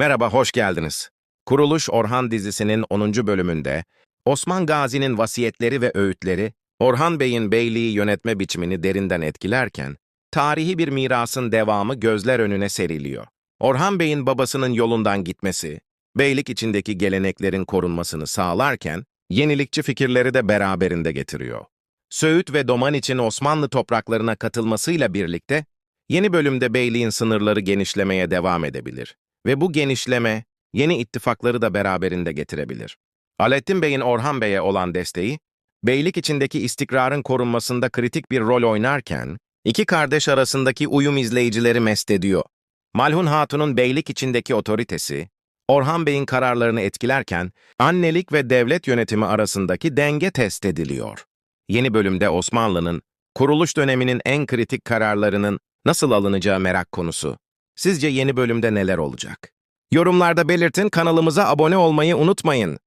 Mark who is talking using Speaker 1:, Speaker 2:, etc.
Speaker 1: Merhaba, hoş geldiniz. Kuruluş Orhan dizisinin 10. bölümünde Osman Gazi'nin vasiyetleri ve öğütleri Orhan Bey'in beyliği yönetme biçimini derinden etkilerken, tarihi bir mirasın devamı gözler önüne seriliyor. Orhan Bey'in babasının yolundan gitmesi, beylik içindeki geleneklerin korunmasını sağlarken, yenilikçi fikirleri de beraberinde getiriyor. Söğüt ve Doman için Osmanlı topraklarına katılmasıyla birlikte, yeni bölümde beyliğin sınırları genişlemeye devam edebilir. Ve bu genişleme, yeni ittifakları da beraberinde getirebilir. Alettin Bey'in Orhan Bey'e olan desteği, beylik içindeki istikrarın korunmasında kritik bir rol oynarken, iki kardeş arasındaki uyum izleyicileri mest ediyor. Malhun Hatun'un beylik içindeki otoritesi, Orhan Bey'in kararlarını etkilerken, annelik ve devlet yönetimi arasındaki denge test ediliyor. Yeni bölümde Osmanlı'nın, kuruluş döneminin en kritik kararlarının nasıl alınacağı merak konusu. Sizce yeni bölümde neler olacak? Yorumlarda belirtin, kanalımıza abone olmayı unutmayın.